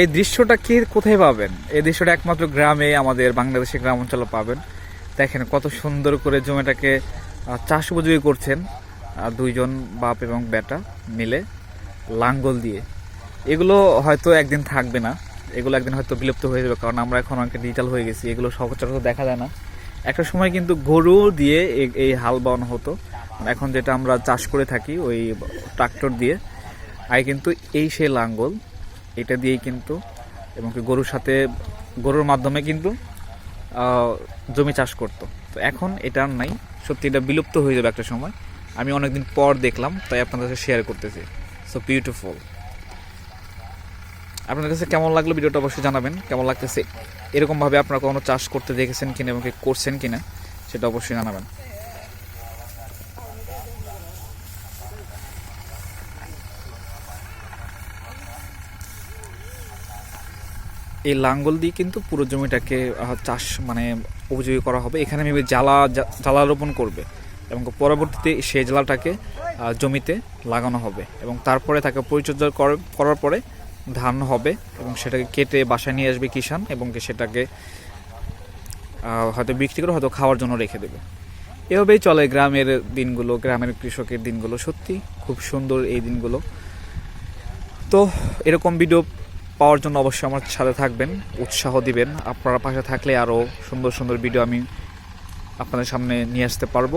এই দৃশ্যটা কি কোথায় পাবেন? এই দৃশ্যটা একমাত্র গ্রামে আমাদের বাংলাদেশের গ্রাম অঞ্চলে পাবেন। দেখেন কত সুন্দর করে জমিটাকে চাষ উপযোগী করছেন দুইজন বাপ এবং বেটা মিলে লাঙ্গল দিয়ে। এগুলো হয়তো একদিন থাকবে না। এগুলো একদিন হয়তো বিলুপ্ত হয়ে যাবে, কারণ আমরা এখন অনেক ডিজিটাল হয়ে গেছি। এগুলো সচরাচর দেখা যায় না। একটা সময় কিন্তু গরু দিয়ে এই হাল বানানো হতো। এখন যেটা আমরা চাষ করে থাকি, ওই ট্রাক্টর দিয়ে। আগে কিন্তু এই সেই লাঙ্গল এটা দিয়েই কিন্তু, এবং গরুর সাথে, গরুর মাধ্যমে কিন্তু জমি চাষ করতো। তো এখন এটা আর নাই। সত্যি এটা বিলুপ্ত হয়ে যাবে একটা সময়। আমি অনেকদিন পর দেখলাম, তাই আপনাদের সাথে শেয়ার করতেছি। সো বিউটিফুল আপনাদের কাছে কেমন লাগল ভিডিওটা অবশ্যই জানাবেন। কেমন লাগতেছে? এরকমভাবে আপনারা কখনো চাষ করতে দেখেছেন কিনা এবং করছেন কিনা, সেটা অবশ্যই জানাবেন। এই লাঙ্গল দিয়ে কিন্তু পুরো জমিটাকে চাষ মানে উপযোগী করা হবে। এখানে মেবি জ্বালা জ্বালা রোপণ করবে এবং পরবর্তীতে সেই জ্বালাটাকে জমিতে লাগানো হবে এবং তারপরে তাকে পরিচর্যা কর- করার পরে ধান হবে এবং সেটাকে কেটে বাসায় নিয়ে আসবে কিষান এবং সেটাকে হয়তো বিক্রি করে হয়তো খাওয়ার জন্য রেখে দেবে। এভাবেই চলে গ্রামের দিনগুলো, গ্রামের কৃষকের দিনগুলো। সত্যি খুব সুন্দর এই দিনগুলো। তো এরকম ভিডিও পাওয়ার জন্য অবশ্যই আমার সাথে থাকবেন, উৎসাহ দিবেন। আপনারা পাশে থাকলে আরও সুন্দর সুন্দর ভিডিও আমি আপনাদের সামনে নিয়ে আসতে পারব।